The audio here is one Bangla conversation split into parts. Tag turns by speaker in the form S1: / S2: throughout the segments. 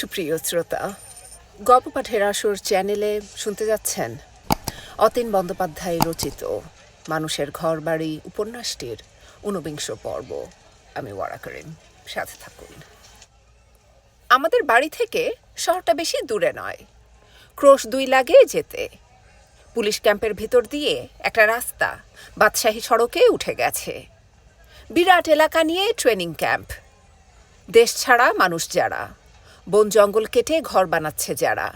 S1: সুপ্রিয় শ্রোতা গল্প পাঠের আসর চ্যানেলে শুনতে যাচ্ছেন অতীন বন্দ্যোপাধ্যায় রচিত মানুষের ঘর বাড়ি উপন্যাসটির ঊনবিংশ পর্ব। আমি ওয়ারা করিম, সাথে থাকুন। আমাদের বাড়ি থেকে শহরটা বেশি দূরে নয়। ক্রোশ দুই লাগে যেতে, পুলিশ ক্যাম্পের ভিতর দিয়ে একটা রাস্তা বাদশাহী সড়কে উঠে গেছে। বিরাট এলাকা নিয়ে ট্রেনিং ক্যাম্প। দেশ ছাড়া মানুষ যারা বন জঙ্গল কেটে ঘর বানাচ্ছে যারা।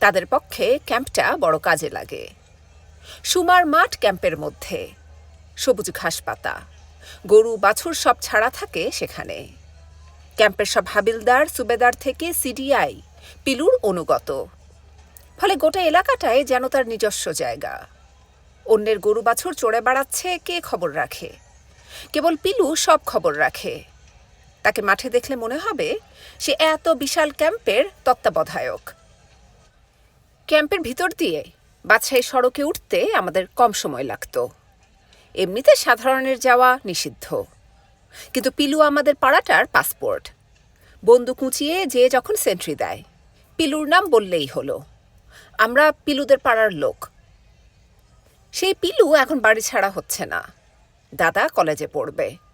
S1: তাদের পক্ষে ক্যাম্পটা বড় কাজে লাগে। সুমার মাঠ ক্যাম্পের মধ্যে। সবুজ ঘাস পাতা। গরু, বাছুর সব ছাড়া থাকে সেখানে। ক্যাম্পের সব হাবিলদার, সুবেদার থেকে সিডিআই, পিলুর অনুগত। ফলে গোটা এলাকাটায় যেন তার নিজস্ব জায়গা। অন্যের গরু, বাছুর চড়ে বেড়াচ্ছে কে খবর রাখে? কেবল পিলু সব খবর রাখে। তাকে মাঠে দেখলে মনে হবে সে এত বিশাল ক্যাম্পের তত্ত্বাবধায়ক। ক্যাম্পের ভিতর দিয়ে বাদশাহী সড়কে উঠতে আমাদের কম সময় লাগতো। এমনিতে সাধারণের যাওয়া নিষিদ্ধ। কিন্তু পিলু আমাদের পাড়াটার পাসপোর্ট। বন্দুক উঁচিয়ে যে যখন সেন্ট্রি দেয়। পিলুর নাম বললেই হলো। আমরা পিলুদের পাড়ার লোক। সেই পিলু এখন বাড়ি ছাড়া হচ্ছে না। দাদা কলেজে পড়বে।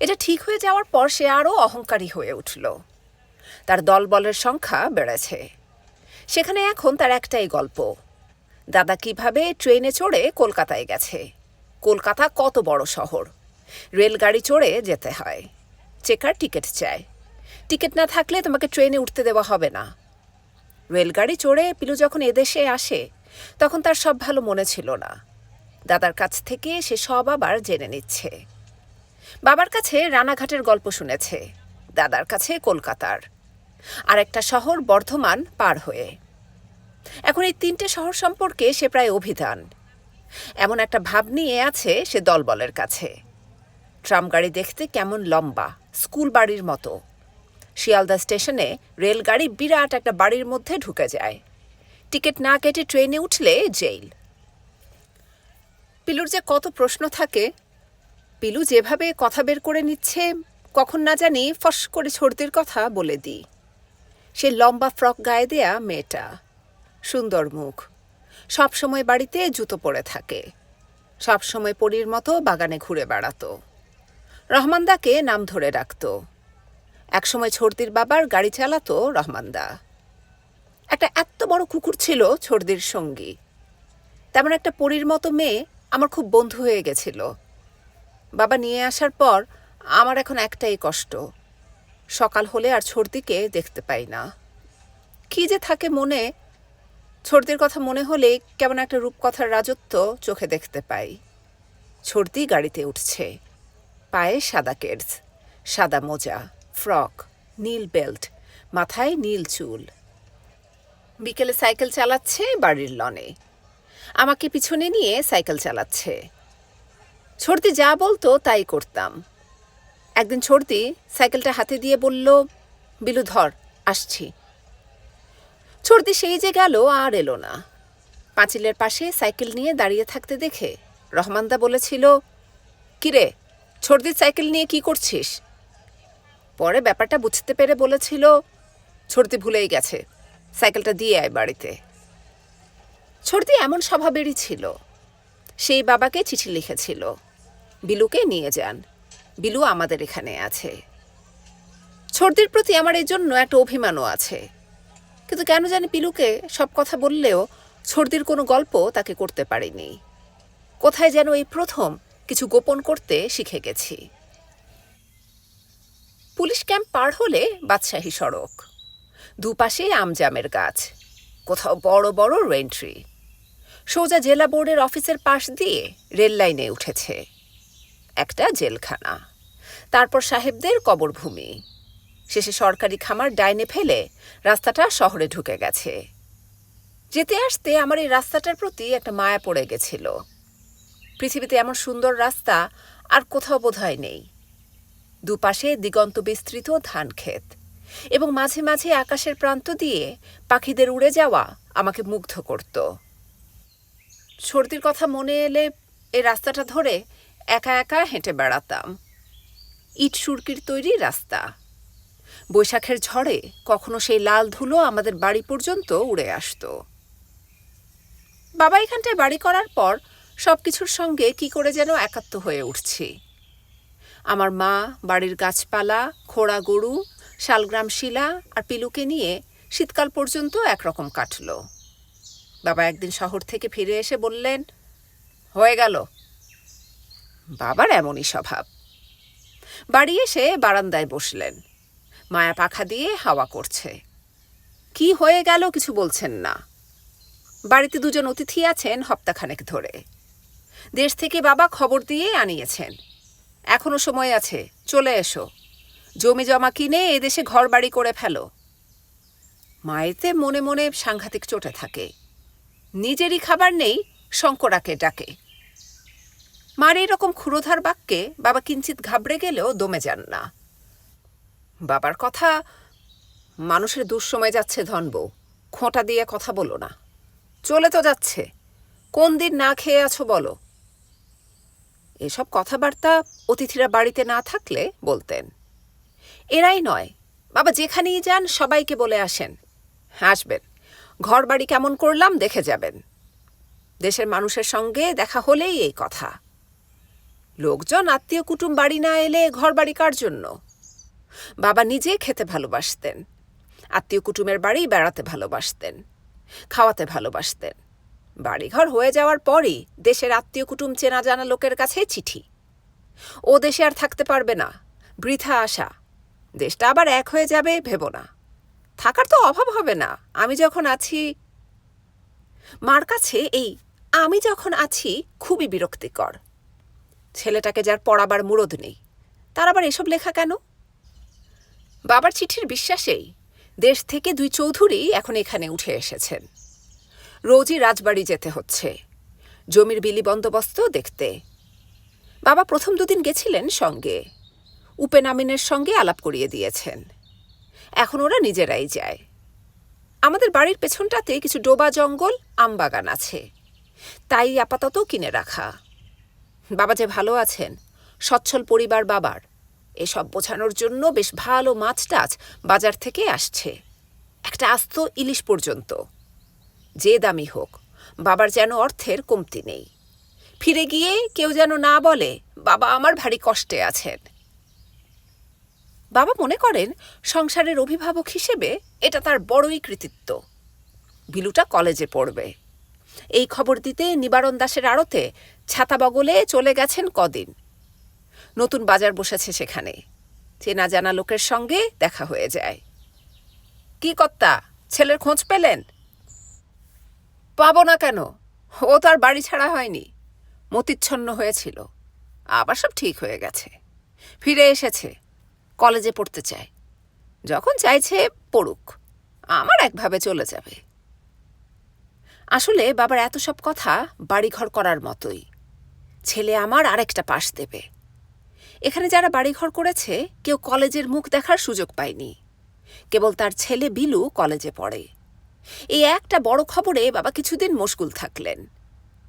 S1: এটা ঠিক হয়ে যাওয়ার পর সে আরও অহংকারী হয়ে উঠল। তার দলবলের সংখ্যা বেড়েছে। সেখানে এখন তার একটাই গল্প। দাদা কীভাবে ট্রেনে চড়ে কলকাতায় গেছে? কলকাতা কত বড় শহর? রেলগাড়ি চড়ে যেতে হয়। চেকার টিকিট চায়। টিকিট না থাকলে তোমাকে ট্রেনে উঠতে দেওয়া হবে না। রেলগাড়ি চড়ে পিলু যখন এদেশে আসে, তখন তার সব ভালো মনে ছিল না। দাদার কাছ থেকে সে সব আবার জেনে নিচ্ছে। বাবার কাছে রানাঘাটের গল্প শুনেছে, দাদার কাছে কলকাতার। আর একটা শহর বর্ধমান পার হয়ে। এখন এই তিনটে শহর সম্পর্কে সে প্রায় অভিধান। এমন একটা ভাব নিয়ে আছে সে দলবলের কাছে। ট্রাম গাড়ি দেখতে কেমন লম্বা, স্কুল বাড়ির মতো। শিয়ালদা স্টেশনে রেলগাড়ি বিরাট একটা বাড়ির মধ্যে ঢুকে যায়। টিকিট না কেটে ট্রেনে উঠলে জেল পিলুর যে কত প্রশ্ন থাকে পিলু যেভাবে কথা বের করে নিচ্ছে, কখন না জানি ফস করে ছর্দির কথা বলে দিই। সে লম্বা ফ্রক গায়ে দেয়া মেয়েটা। সুন্দর মুখ। সব সময় বাড়িতে জুতো পরে থাকে। সব সময় পরীর মতো বাগানে ঘুরে বেড়াতো। রহমানদাকে নাম ধরে রাখত একসময় ছর্দির বাবার গাড়ি চালাতো রহমানদা একটা এত বড় কুকুর ছিল ছর্দির সঙ্গী। তেমন একটা পরীর মতো মেয়ে আমার খুব বন্ধু হয়ে গেছিল। বাবা নিয়ে আসার পর আমার এখন একটাই কষ্ট। সকাল হলে আর ছর্দিকে দেখতে পাই না। কি যে থাকে মনে, ছর্দির কথা মনে হলে কেমন একটা রূপকথার রাজত্ব চোখে দেখতে পাই। ছর্দি গাড়িতে উঠছে। পায়ে সাদা কেডস, সাদা মোজা, ফ্রক, নীল বেল্ট, মাথায় নীল চুল। বিকেলে সাইকেল চালাচ্ছে বাড়ির লনে। আমাকে পিছনে নিয়ে সাইকেল চালাচ্ছে। ছর্দি যা বলতো তাই করতাম। একদিন ছর্দি সাইকেলটা হাতে দিয়ে বলল, বিলু, ধর, আসছি। ছর্দি সেই যে গেল, আর এলো না। পাঁচিলের পাশে সাইকেল নিয়ে দাঁড়িয়ে থাকতে দেখে রহমানদা বলেছিল, কিরে ছর্দির সাইকেল নিয়ে কি করছিস? পরে ব্যাপারটা বুঝতে পেরে বলেছিল ছর্দি ভুলেই গেছে, সাইকেলটা দিয়ে আয় বাড়িতে। ছর্দি এমন স্বভাবেরই ছিল। সেই বাবাকে চিঠি লিখেছিল। বিলুকে নিয়ে যান। বিলু আমাদের এখানে আছে। ছর্দির প্রতি আমার এই জন্য একটা অভিমানও আছে। কিন্তু কেন জানি পিলুকে সব কথা বললেও ছর্দির কোনো গল্প তাকে করতে পারিনি। কোথায় যেন এই প্রথম কিছু গোপন করতে শিখে গেছি। পুলিশ ক্যাম্প পার হলে বাদশাহী সড়ক। দুপাশে আমজামের গাছ, কোথাও বড় বড় রেন্ট্রি। সোজা জেলা বোর্ডের অফিসের পাশ দিয়ে রেল লাইনে উঠেছে। একটা জেলখানা। তারপর সাহেবদের কবরভূমি। শেষে সরকারি খামার ডাইনে ফেলে রাস্তাটা শহরে ঢুকে গেছে। যেতে আসতে আমার এই রাস্তাটার প্রতি একটা মায়া পড়ে গেছিল। পৃথিবীতে এমন সুন্দর রাস্তা আর কোথাও বোধহয় নেই। দুপাশে দিগন্ত বিস্তৃত ধান ক্ষেত এবং মাঝে মাঝে আকাশের প্রান্ত দিয়ে পাখিদের উড়ে যাওয়া আমাকে মুগ্ধ করত। সর্দির কথা মনে এলে এই রাস্তাটা ধরে একা একা হেঁটে বেড়াতাম। ইট সুরকির তৈরি রাস্তা। বৈশাখের ঝড়ে কখনো সেই লাল ধুলো আমাদের বাড়ি পর্যন্ত উড়ে আসতো। বাবা এখানটায় বাড়ি করার পর সব কিছুর সঙ্গে কি করে যেন একাত্ম হয়ে উঠছি। আমার মা, বাড়ির গাছপালা, খোড়া গরু, শালগ্রাম শিলা আর পিলুকে নিয়ে শীতকাল পর্যন্ত একরকম কাটল। বাবা একদিন শহর থেকে ফিরে এসে বললেন, হয়ে গেল বাবার এমনই স্বভাব। বাড়ি এসে বারান্দায় বসলেন। মায়া পাখা দিয়ে হাওয়া করছে। কি হয়ে গেল কিছু বলছেন না। বাড়িতে দুজন অতিথি আছেন হপ্তাখানেক ধরে। দেশ থেকে বাবা খবর দিয়ে আনিয়েছেন। এখনও সময় আছে, চলে এসো। জমি জমা কিনে এদেশে ঘর বাড়ি করে ফেলো। মায়েতে মনে মনে সাংঘাতিক চটে থাকে। নিজেরই খাবার নেই, শঙ্করাকে ডাকে। মার এরকম ক্ষুরোধার বাক্যে বাবা কিঞ্চিত ঘাবড়ে গেলেও দমে যান না। বাবার কথা মানুষের দুঃসময় যাচ্ছে ধনবউ খোঁটা দিয়ে কথা বলো না। চলে তো যাচ্ছে, কোন দিন না খেয়ে আছো বলো। এসব কথাবার্তা অতিথিরা বাড়িতে না থাকলে বলতেন। এরাই নয়, বাবা যেখানেই যান সবাইকে বলে আসেন। আসবেন ঘর বাড়ি কেমন করলাম দেখে যাবেন। দেশের মানুষের সঙ্গে দেখা হলেই এই কথা। লোকজন, আত্মীয় কুটুম, বাড়ি না এলে ঘর বাড়ি কার জন্য? বাবা নিজে খেতে ভালোবাসতেন। আত্মীয় কুটুমের বাড়ি বেড়াতে ভালোবাসতেন, খাওয়াতে ভালোবাসতেন। বাড়িঘর হয়ে যাওয়ার পরই দেশের আত্মীয় কুটুম চেনা জানা লোকের কাছে চিঠি। ও দেশে আর থাকতে পারবে না, বৃথা আশা। দেশটা আবার এক হয়ে যাবে ভেবো না। থাকার তো অভাব হবে না, আমি যখন আছি মার কাছে এই আমি যখন আছি খুবই বিরক্তিকর। ছেলেটাকে যার পড়াবার মুরদ নেই। তার আবার এসব লেখা কেন? বাবার চিঠির বিশ্বাসেই দেশ থেকে দুই চৌধুরী এখন এখানে উঠে এসেছেন। রোজই রাজবাড়ি যেতে হচ্ছে। জমির বিলি বন্দোবস্ত দেখতে। বাবা প্রথম দুদিন গেছিলেন সঙ্গে। উপেন আমিনের সঙ্গে আলাপ করিয়ে দিয়েছেন। এখন ওরা নিজেরাই যায়। আমাদের বাড়ির পেছনটাতে কিছু ডোবা জঙ্গল, আমবাগান আছে। তাই আপাতত কিনে রাখা। বাবা যে ভালো আছেন, সচ্ছল পরিবার বাবার, এসব বোঝানোর জন্য বেশ ভালো মাছ টাছ বাজার থেকে আসছে। একটা আস্ত ইলিশ পর্যন্ত। যে দামি হোক, বাবার যেন অর্থের কমতি নেই। ফিরে গিয়ে কেউ যেন না বলে, বাবা আমার ভারী কষ্টে আছেন। বাবা মনে করেন, সংসারের অভিভাবক হিসেবে এটা তার বড়ই কৃতিত্ব। বিলুটা কলেজে পড়বে। এই খবর দিতে নিবারণ দাসের আড়তে ছাতা বগলে চলে গেছেন কদিন। নতুন বাজার বসেছে সেখানে। চেনা জানা লোকের সঙ্গে দেখা হয়ে যায়। কি কর্তা, ছেলের খোঁজ পেলেন? পাবো না কেন? ও তো আর বাড়ি ছাড়া হয়নি। মতিচ্ছন্ন হয়েছিল। আবার সব ঠিক হয়ে গেছে। ফিরে এসেছে। কলেজে পড়তে চায়। যখন চাইছে পড়ুক। আমার একভাবে চলে যাবে। আসলে বাবার এত সব কথা বাড়িঘর করার মতোই। ছেলে আমার আরেকটা পাশ দেবে। এখানে যারা বাড়িঘর করেছে, কেউ কলেজের মুখ দেখার সুযোগ পায়নি। কেবল তার ছেলে বিলু কলেজে পড়ে। এই একটা বড় খবরে বাবা কিছুদিন মশগুল থাকলেন।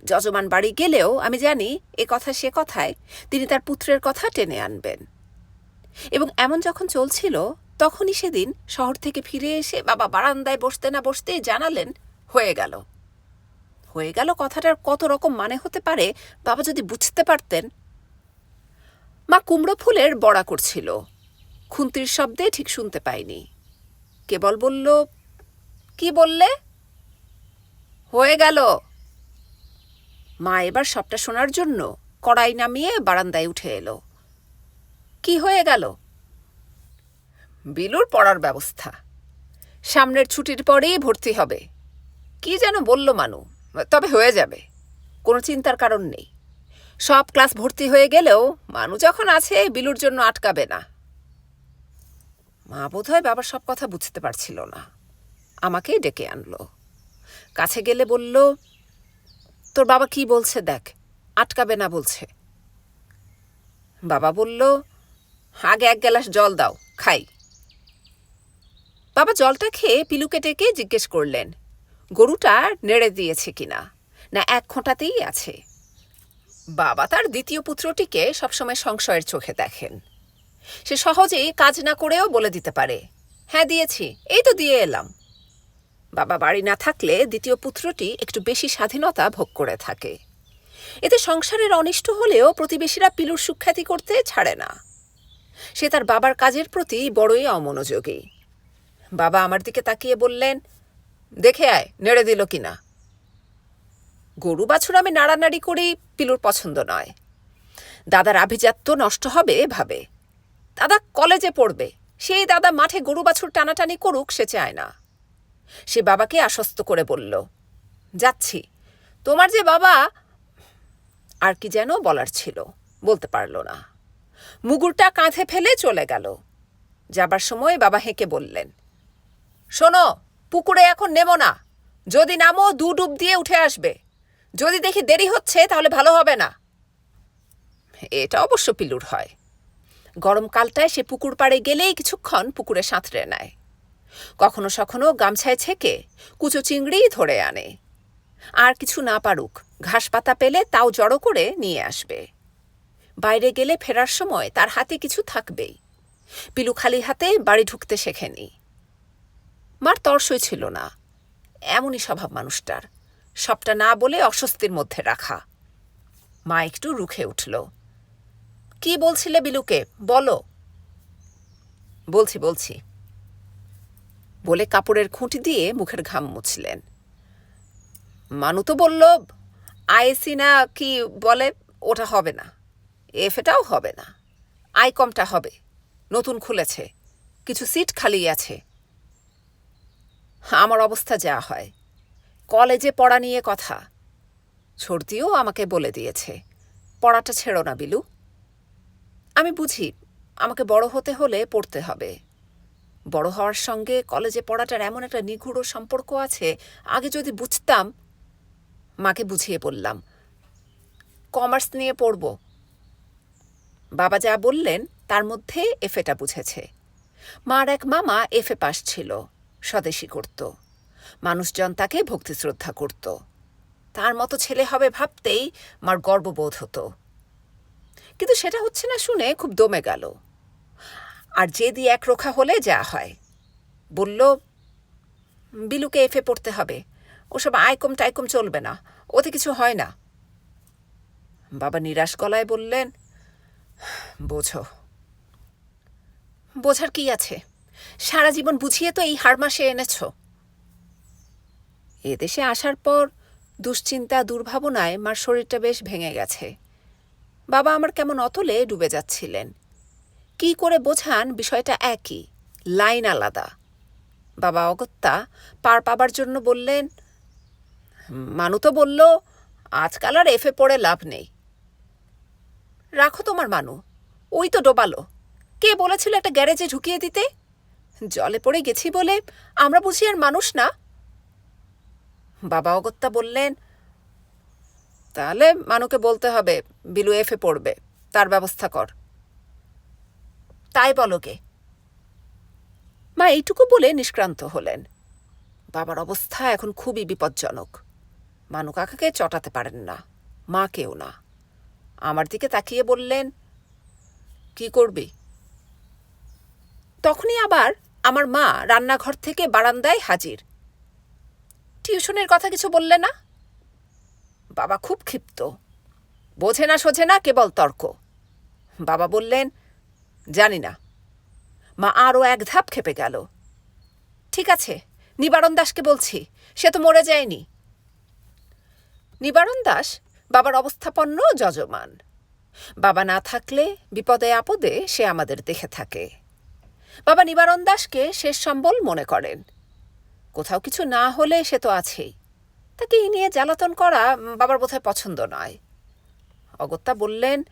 S1: যজমান বাড়ি গেলেও, আমি জানি, এ কথা সে কথায় তিনি তার পুত্রের কথা টেনে আনবেন। এবং এমন যখন চলছিল, তখনই সেদিন শহর থেকে ফিরে এসে বাবা বারান্দায় বসতে না বসতেই জানালেন, হয়ে গেল। হয়ে গেল কথাটার কত রকম মানে হতে পারে বাবা যদি বুঝতে পারতেন। মা কুমড়ো ফুলের বড়া করছিল। খুন্তির শব্দে ঠিক শুনতে পাইনি। কেবল বলল, কি বললে? হয়ে গেল। মা এবার সবটা শোনার জন্য কড়াই নামিয়ে বারান্দায় উঠে এলো। কি হয়ে গেল? বিলুর পড়ার ব্যবস্থা। সামনের ছুটির পরেই ভর্তি হবে। কি যেন বলল মানু? তবে হয়ে যাবে। কোনো চিন্তার কারণ নেই। সব ক্লাস ভর্তি হয়ে গেলেও মানু যখন আছে, বিলুর জন্য আটকাবে না। মা বোধহয় বাবার সব কথা বুঝতে পারছিল না। আমাকেই ডেকে আনলো। কাছে গেলে বলল, তোর বাবা কি বলছে দেখ, আটকাবে না বলছে। বাবা বলল, আগে এক গ্লাস জল দাও, খাই। বাবা জলটা খেয়ে পিলুকে ডেকে জিজ্ঞেস করলেন গরুটা নেড়ে দিয়েছে কিনা? না, এক খোঁটাতেই আছে। বাবা তার দ্বিতীয় পুত্রটিকে সবসময় সংশয়ের চোখে দেখেন। সে সহজেই কাজ না করেও বলে দিতে পারে। হ্যাঁ দিয়েছি, এই তো দিয়ে এলাম। বাবা বাড়ি না থাকলে দ্বিতীয় পুত্রটি একটু বেশি স্বাধীনতা ভোগ করে থাকে। এতে সংসারের অনিষ্ট হলেও প্রতিবেশীরা পিলুর সুখ্যাতি করতে ছাড়ে না। সে তার বাবার কাজের প্রতি বড়ই অমনোযোগী। বাবা আমার দিকে তাকিয়ে বললেন দেখে আয়, নেড়ে দিল কিনা। গরু বাছুর আমি নাড়ানাড়ি করি পিলুর পছন্দ নয়। দাদার আভিজাত্য নষ্ট হবে ভাবে দাদা কলেজে পড়বে, সেই দাদা মাঠে গরু বাছুর টানাটানি করুক, সে চায় না। সে বাবাকে আশ্বস্ত করে বলল, যাচ্ছি। তোমার যে বাবা আর কি যেন বলার ছিল, বলতে পারল না। মুগুরটা কাঁধে ফেলে চলে গেল। যাবার সময় বাবা হেঁকে বললেন, শোনো পুকুরে এখন নেমো না। যদি নামো, দু ডুব দিয়ে উঠে আসবে। যদি দেখি দেরি হচ্ছে, তাহলে ভালো হবে না। এটা অবশ্য পিলুর হয়। গরমকালটায় সে পুকুর পাড়ে গেলেই কিছুক্ষণ পুকুরে সাঁতরে নেয়। কখনো সখনো গামছায় ছেকে কুচো চিংড়িই ধরে আনে। আর কিছু না পারুক, ঘাস পাতা পেলে তাও জড়ো করে নিয়ে আসবে। বাইরে গেলে ফেরার সময় তার হাতে কিছু থাকবেই। পিলু খালি হাতে বাড়ি ঢুকতে শেখেনি। মার তর্সই ছিল না। এমনই স্বভাব মানুষটার। সবটা না বলে অস্বস্তির মধ্যে রাখা। মা একটু রুখে উঠল। কি বলছিলে বিলুকে? বলো। বলছি বলছি। বলে কাপড়ের খুঁটি দিয়ে মুখের ঘাম মুছলেন। মানু তো বলল আইসি না কি বলে, ওটা হবে না। এফেটাও হবে না। আই কমটা হবে। নতুন খুলেছে। কিছু সিট খালি আছে। আমার অবস্থা যা হয়। কলেজে পড়া নিয়ে কথা। ছর্দিও আমাকে বলে দিয়েছে, পড়াটা ছেড়ো না, বিলু। আমি বুঝি আমাকে বড় হতে হলে পড়তে হবে। বড় হওয়ার সঙ্গে কলেজে পড়াটার এমন একটা নিগুড় সম্পর্ক আছে, আগে যদি বুঝতাম, মাকে বুঝিয়ে বললাম, কমার্স নিয়ে পড়ব। বাবা যা বললেন, তার মধ্যে এফেটা বুঝেছে। মার এক মামা এফে পাস ছিল। স্বদেশী করত। মানুষজন তাকে ভক্তি শ্রদ্ধা করত। তার মতো ছেলে হবে ভাবতেই মার গর্ববোধ হতো। কিন্তু সেটা হচ্ছে না শুনে খুব দমে গেল। আর যে দিয়ে এক রোখা হলে যা হয়। বলল, বিলুকে এফে পড়তে হবে। ওসব আয়কম টাইকম চলবে না। ওতে কিছু হয় না। বাবা নিরাশ গলায় বললেন, বোঝো। বোঝার কি আছে? সারা জীবন বুঝিয়ে তো এই হাড় মাসে এনেছ। এদেশে আসার পর দুশ্চিন্তা, দুর্ভাবনায় মার শরীরটা বেশ ভেঙে গেছে। বাবা আমার কেমন অতলে ডুবে যাচ্ছিলেন। কি করে বোঝান বিষয়টা একই, লাইন আলাদা। বাবা অগত্যা পার পাবার জন্য বললেন, মানু তো বলল, আজকাল আর এফে পড়ে লাভ নেই। রাখো তোমার মানু, ওই তো ডোবালো। কে বলেছিল একটা গ্যারেজে ঢুকিয়ে দিতে? জলে পড়ে গেছি বলে আমরা বুঝি আর মানুষ না। বাবা অগত্যা বললেন, তাহলে মানুকে বলতে হবে, বিলু এফে পড়বে, তার ব্যবস্থা কর। তাই বলো কে মা এইটুকু বলে নিষ্ক্রান্ত হলেন। বাবার অবস্থা এখন খুবই বিপজ্জনক। মানু কাকাকে চটাতে পারেন না, মা কেউ না। আমার দিকে তাকিয়ে বললেন, কি করবি? তখনই আবার আমার মা রান্নাঘর থেকে বারান্দায় হাজির। টিউশনের কথা কিছু বললে না? বাবা খুব ক্ষিপ্ত। বোঝে না সোঝে না, কেবল তর্ক। বাবা বললেন, জানি না। মা আরও এক ধাপ খেপে গেল। ঠিক আছে, নিবারণ দাসকে বলছি, সে তো মরে যায়নি। নিবারণ দাস বাবার অবস্থাপন্ন যজমান। বাবা না থাকলে বিপদে আপদে সে আমাদের দেখে থাকে। বাবা নিবারণ দাসকে শেষ সম্বল মনে করেন। কোথাও কিছু না হলে সে তো আছেই। তাকে এই নিয়ে জ্বালাতন করা বাবার বোধহয় পছন্দ নয়। অগত্যা বললেন,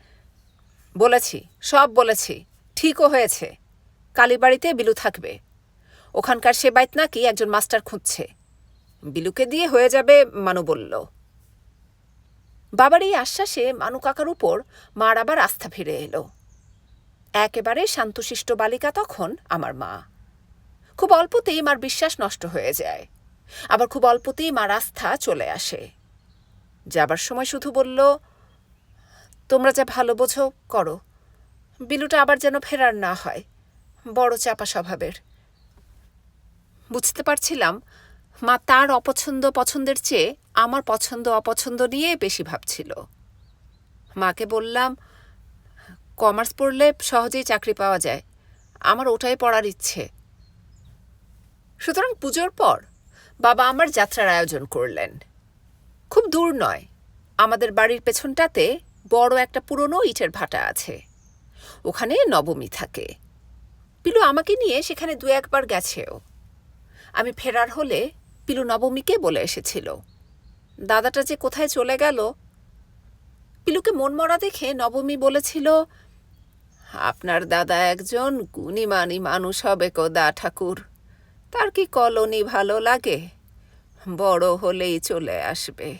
S1: বলেছি, সব বলেছি, ঠিকও হয়েছে। কালীবাড়িতে বিলু থাকবে। ওখানকার সে বাইত নাকি একজন মাস্টার খুঁজছে। বিলুকে দিয়ে হয়ে যাবে মানু বলল। বাবার এই আশ্বাসে মানু কাকার উপর মার আবার আস্থা ফিরে এলো। একেবারে শান্তশিষ্ট বালিকা তখন আমার মা। খুব অল্পতেই মার বিশ্বাস নষ্ট হয়ে যায়। আবার খুব অল্পতেই মার আস্থা চলে আসে। যাবার সময় শুধু বলল, তোমরা যা ভালো বোঝো, করো। বিলুটা আবার যেন ফেরার না হয়। বড় চাপা স্বভাবের। বুঝতে পারছিলাম, মা তার অপছন্দ পছন্দের চেয়ে আমার পছন্দ অপছন্দ নিয়ে বেশি ভাবছিল। মাকে বললাম কমার্স পড়লে সহজেই চাকরি পাওয়া যায়। আমার ওটাই পড়ার ইচ্ছে। সুতরাং পুজোর পর বাবা আমার যাত্রার আয়োজন করলেন। খুব দূর নয়, আমাদের বাড়ির পেছনটাতে বড় একটা পুরনো ইটের ভাটা আছে। ওখানে নবমী থাকে। পিলু আমাকে নিয়ে সেখানে দু একবার গেছেও। আমি ফেরার হলে পিলু নবমীকে বলে এসেছিল। দাদাটা যে কোথায় চলে গেল? পিলুকে মনমরা দেখে নবমী বলেছিল আপনার দাদা একজন গুণীমানী মানুষ হবে দা ঠাকুর। তার কি কলোনি ভালো লাগে? বড় হলেই চলে আসবে।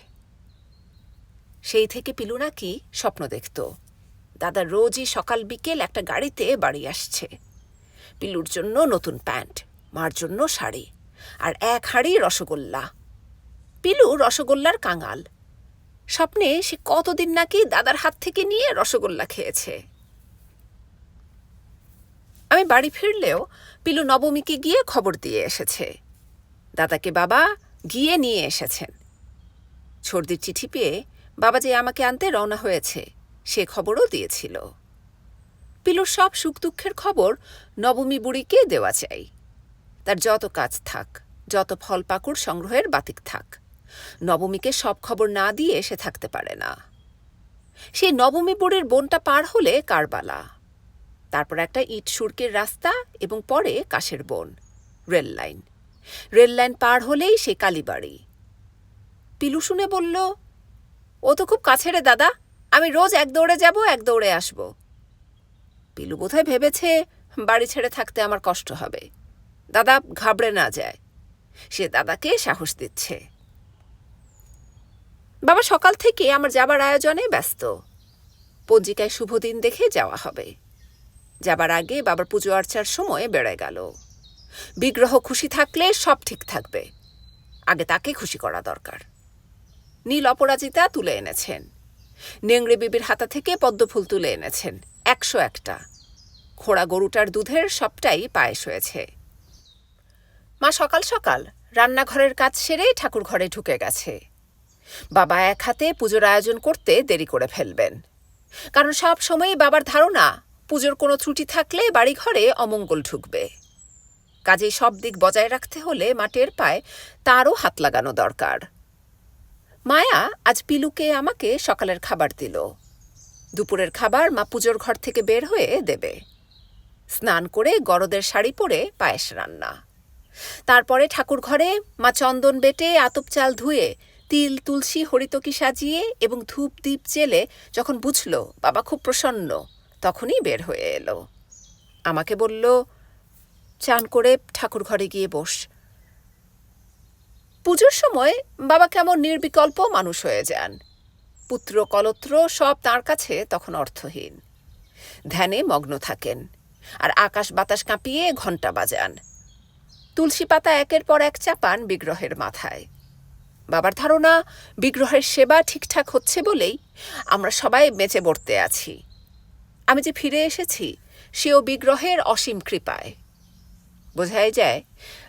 S1: সেই থেকে পিলু নাকি স্বপ্ন দেখত? দাদা রোজই সকাল বিকেল একটা গাড়িতে বাড়ি আসছে। পিলুর জন্য নতুন প্যান্ট, মার জন্য শাড়ি আর এক হাঁড়ি রসগোল্লা। পিলু রসগোল্লার কাঙাল। স্বপ্নে সে কতদিন নাকি দাদার হাত থেকে নিয়ে রসগোল্লা খেয়েছে। আমি বাড়ি ফিরলেও পিলু নবমীকে গিয়ে খবর দিয়ে এসেছে। দাদাকে বাবা গিয়ে নিয়ে এসেছেন। সর্দির চিঠি পেয়ে বাবা যে আমাকে আনতে রওনা হয়েছে, সে খবরও দিয়েছিল। পিলুর সব সুখ দুঃখের খবর নবমী বুড়িকে দেওয়া চাই। তার যত কাজ থাক, যত ফল পাকুড় সংগ্রহের বাতিক থাক, নবমীকে সব খবর না দিয়ে সে থাকতে পারে না। সেই নবমী বুড়ির বনটা পার হলে কারবালা। তারপর একটা ইট সুরকের রাস্তা এবং পরে কাশের বন, রেল লাইন। রেল লাইন পার হলেই সে কালীবাড়ি। পিলু শুনে বলল, ও তো খুব কাছে রে দাদা, আমি রোজ এক দৌড়ে যাব, এক দৌড়ে আসব। পিলু বোধহয় ভেবেছে বাড়ি ছেড়ে থাকতে আমার কষ্ট হবে। দাদা ঘাবড়ে না যায়। সে দাদাকে সাহস দিচ্ছে। বাবা, সকাল থেকে আমার যাবার আয়োজনে ব্যস্ত। পঞ্জিকায় শুভ দিন দেখে যাওয়া হবে। যাবার আগে বাবার পুজো আর্চার সময় বেড়ে গেল। বিগ্রহ খুশি থাকলে সব ঠিক থাকবে। আগে তাকে খুশি করা দরকার। নীল অপরাজিতা তুলে এনেছেন। নেংড়ে বিবির হাতা থেকে পদ্মফুল তুলে এনেছেন, একশো একটা। খোড়া গরুটার দুধের সবটাই পায়েস হয়েছে। মা সকাল সকাল রান্নাঘরের কাজ সেরে ঠাকুর ঘরে ঢুকে গেছে। বাবা এক হাতে পুজোর আয়োজন করতে দেরি করে ফেলবেন। কারণ সব সময়ই বাবার ধারণা পুজোর কোনো ত্রুটি থাকলে বাড়িঘরে অমঙ্গল ঢুকবে। কাজেই সব দিক বজায় রাখতে হলে মাটির পায়ে তারও হাত লাগানো দরকার। মায়া আজ পিলুকে আমাকে সকালের খাবার দিল। দুপুরের খাবার মা পুজোর ঘর থেকে বের হয়ে দেবে। স্নান করে গরদের শাড়ি পরে পায়েস রান্না। তারপরে ঠাকুর ঘরে মা চন্দন বেটে আতপ চাল ধুয়ে তিল, তুলসী, হরিতকি সাজিয়ে এবং ধূপ দ্বীপ জেলে যখন বুঝল বাবা খুব প্রসন্ন তখনই বের হয়ে এলো। আমাকে বলল, চান করে ঠাকুর ঘরে গিয়ে বস। পুজোর সময় বাবা কেমন নির্বিকল্প মানুষ হয়ে যান। পুত্র, কলত্র সব তার কাছে তখন অর্থহীন। ধ্যানে মগ্ন থাকেন আর আকাশ বাতাস কাঁপিয়ে ঘণ্টা বাজান। তুলসী পাতা একের পর এক চাপান বিগ্রহের মাথায়। বাবার ধারণা, বিগ্রহের সেবা ঠিকঠাক হচ্ছে বলেই আমরা সবাই বেঁচে বর্তে আছি। আমি যে ফিরে এসেছি, সেও বিগ্রহের অসীম কৃপায়। বোঝাই যায়,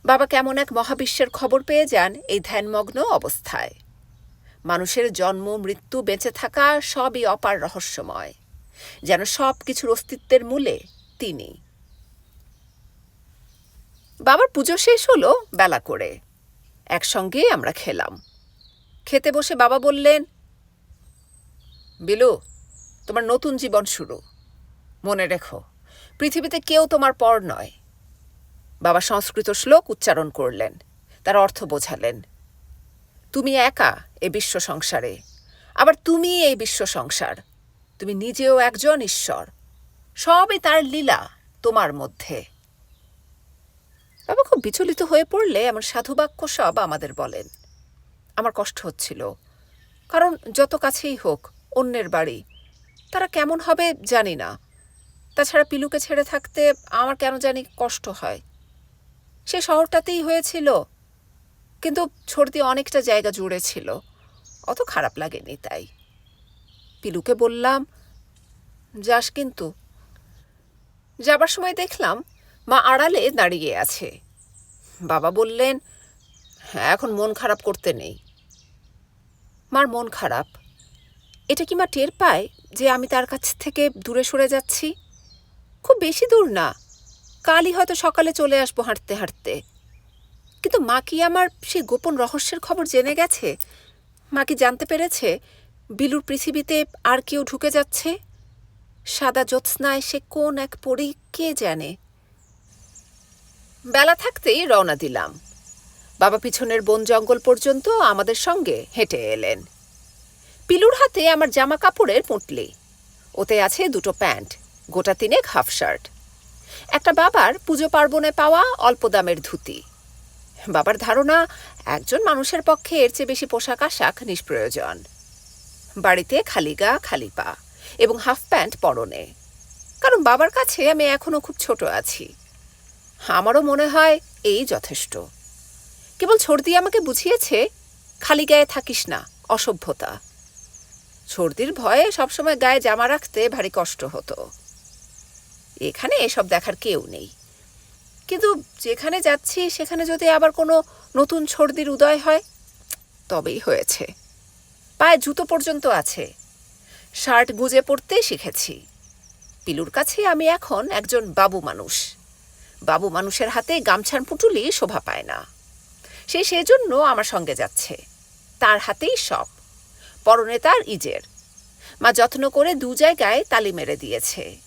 S1: বাবা কেমন এক মহাবিশ্বের খবর পেয়ে যান এই ধ্যানমগ্ন অবস্থায়। মানুষের জন্ম, মৃত্যু, বেঁচে থাকা সবই অপার রহস্যময়। যেন সব কিছুর অস্তিত্বের মূলে তিনি। বাবার পুজো শেষ হলো বেলা করে। একসঙ্গে আমরা খেলাম। খেতে বসে বাবা বললেন, বিলু, তোমার নতুন জীবন শুরু। মনে রেখো, পৃথিবীতে কেউ তোমার পর নয়। বাবা সংস্কৃত শ্লোক উচ্চারণ করলেন, তার অর্থ বোঝালেন, তুমি একা এ বিশ্ব সংসারে, আবার তুমি এই বিশ্ব সংসার, তুমি নিজেও একজন ঈশ্বর, সবই তার লীলা তোমার মধ্যে। বাবা খুব বিচলিত হয়ে পড়লে এমন সাধুবাক্য সব আমাদের বলেন। আমার কষ্ট হচ্ছিল, কারণ যত কাছেই হোক অন্যের বাড়ি, তারা কেমন হবে জানি না তাছাড়া পিলুকে ছেড়ে থাকতে আমার কেন জানি কষ্ট হয়। সে শহরটাতেই হয়েছিল, কিন্তু ছর্দি অনেকটা জায়গা জুড়ে ছিল, অত খারাপ লাগেনি তাই। পিলুকে বললাম, যাস কিন্তু। যাবার সময় দেখলাম মা আড়ালে দাঁড়িয়ে আছে। বাবা বললেন হ্যাঁ এখন মন খারাপ করতে নেই। মার মন খারাপ? এটা কি মা টের পায় যে আমি তার কাছ থেকে দূরে সরে যাচ্ছি? খুব বেশি দূর না। কালই হয়তো সকালে চলে আসব হাঁটতে হাঁটতে। কিন্তু মা কি আমার সেই গোপন রহস্যের খবর জেনে গেছে? মা কি জানতে পেরেছে বিলুর পৃথিবীতে আর কেউ ঢুকে যাচ্ছে? সাদা জ্যোৎস্নায় সে কোন এক পরী কে জানে? বেলা থাকতেই রওনা দিলাম। বাবা পিছনের বন জঙ্গল পর্যন্ত আমাদের সঙ্গে হেঁটে এলেন। পিলুর হাতে আমার জামা কাপড়ের পুঁটলি। ওতে আছে দুটো প্যান্ট। গোটা তিনেক হাফ শার্ট। একটা বাবার পুজো পার্বণে পাওয়া অল্প দামের ধুতি। বাবার ধারণা, একজন মানুষের পক্ষে এর চেয়ে বেশি পোশাক আশাক নিষ্প্রয়োজন। বাড়িতে খালি গা, খালি পা এবং হাফ প্যান্ট পরনে। কারণ বাবার কাছে আমি এখনও খুব ছোট আছি। আমারও মনে হয় এই যথেষ্ট। কেবল ছর্দি আমাকে বুঝিয়েছে, খালি গায়ে থাকিস না, অসভ্যতা। সর্দির ভয়ে সবসময় গায়ে জামা রাখতে ভারী কষ্ট হতো। এখানে এসব দেখার কেউ নেই। কিন্তু যেখানে যাচ্ছি, সেখানে যদি আবার কোনো নতুন সর্দির উদয় হয়, তবেই হয়েছে। পায়ে জুতো পর্যন্ত আছে। শার্ট গুজে পড়তে শিখেছি। পিলুর কাছে আমি এখন একজন বাবু মানুষ। বাবু মানুষের হাতে গামছার পুটুলি শোভা পায় না। সে সেজন্য আমার সঙ্গে যাচ্ছে। তার হাতেই সব। পরনে তার ইজের। মা যত্ন করে দু জায়গায় তালি মেরে দিয়েছে।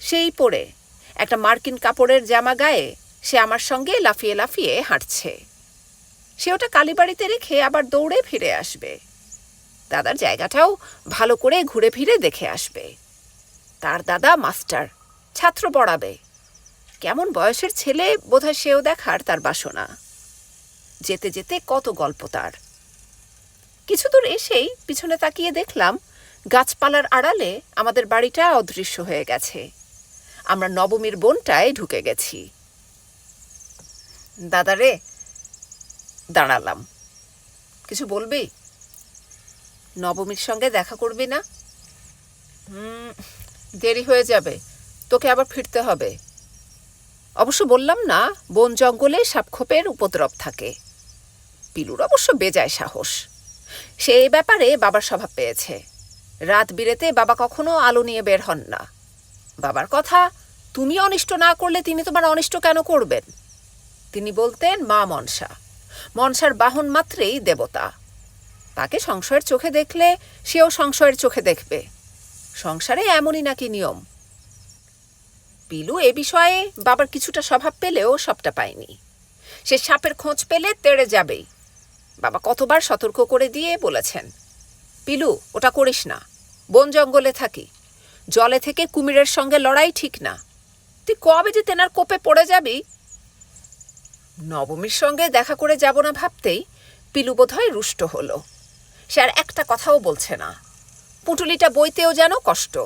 S1: সেই পরে একটা মার্কিন কাপড়ের জামা গায়ে সে আমার সঙ্গে লাফিয়ে লাফিয়ে হাঁটছে। সে ওটা কালীবাড়িতে রেখে আবার দৌড়ে ফিরে আসবে। দাদার জায়গাটাও ভালো করে ঘুরে ফিরে দেখে আসবে। তার দাদা মাস্টার, ছাত্র পড়াবে। কেমন বয়সের ছেলে বোধহয় সেও দেখার তার বাসনা। যেতে যেতে কত গল্প তার। কিছু দূর এসেই পিছনে তাকিয়ে দেখলাম গাছপালার আড়ালে আমাদের বাড়িটা অদৃশ্য হয়ে গেছে। আমরা নবমীর বনটায় ঢুকে গেছি। দাদারে দাঁড়ালাম। কিছু বলবি? নবমীর সঙ্গে দেখা করবি না? দেরি হয়ে যাবে, তোকে আবার ফিরতে হবে। অবশ্য বললাম না, বন জঙ্গলে সাপখোপের উপদ্রব থাকে। পিলুর অবশ্য বেজায় সাহস। সে এই ব্যাপারে বাবার স্বভাব পেয়েছে। রাত বিরেতে বাবা কখনো আলো নিয়ে বের হন না। বাবার কথা তুমি অনিষ্ট না করলে তিনি তোমার অনিষ্ট কেন করবেন? তিনি বলতেন, মা মনসা, মনসার বাহন মাত্রেই দেবতা। তাকে সংশয়ের চোখে দেখলে সেও সংশয়ের চোখে দেখবে। সংসারে এমনই নাকি নিয়ম। পিলু এ বিষয়ে বাবার কিছুটা স্বভাব পেলেও সবটা পায়নি। সে সাপের খোঁজ পেলে তেড়ে যাবেই। বাবা কতবার সতর্ক করে দিয়ে বলেছেন, পিলু, ওটা করিস না। বন জঙ্গলে থাকি। জলে থেকে কুমিরের সঙ্গে লড়াই ঠিক না। তুই কবে যে তেনার কোপে পড়ে যাবি? নবমীর সঙ্গে দেখা করে যাব না ভাবতেই পিলু বোধহয় রুষ্ট হলো। সে আর একটা কথাও বলছে না। পুটুলিটা বইতেও যেন কষ্ট।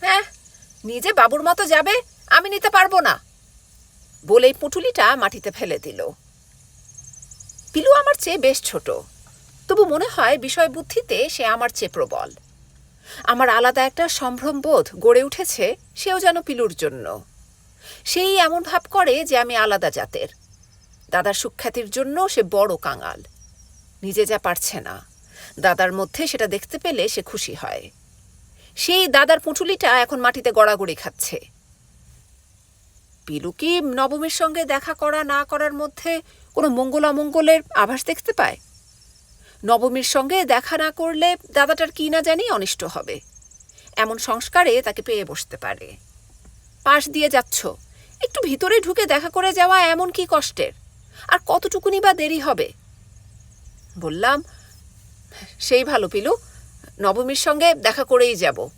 S1: হ্যাঁ নিজে বাবুর মতো যাবে, আমি নিতে পারব না। বলেই পুটুলিটা মাটিতে ফেলে দিল। পিলু আমার চেয়ে বেশ ছোট। তবু মনে হয় বিষয় বুদ্ধিতে সে আমার চেয়ে প্রবল। আমার আলাদা একটা সম্ভ্রম বোধ গড়ে উঠেছে সেও যেন পিলুর জন্য। সেই এমন ভাব করে যে আমি আলাদা জাতের। দাদার সুখ্যাতির জন্য সে বড় কাঙাল। নিজে যা পারছে না। দাদার মধ্যে সেটা দেখতে পেলে সে খুশি হয়। সেই দাদার পুঁটুলিটা এখন মাটিতে গড়াগড়ি খাচ্ছে। পিলু কি নবমীর সঙ্গে দেখা করা না করার মধ্যে কোনো মঙ্গল অমঙ্গলের আভাস দেখতে পায়? নবমীর সঙ্গে দেখা না করলে দাদাটার কি না জানি অনিষ্ট হবে। এমন সংস্কারে তাকে পেয়ে বসতে পারে। পাশ দিয়ে যাচ্ছ। একটু ভিতরে ঢুকে দেখা করে যাওয়া এমন কি কষ্টের? আর কতটুকুনি বা দেরি হবে? বললাম, সেই ভালো পিলু, নবমীর সঙ্গে দেখা করেই যাব।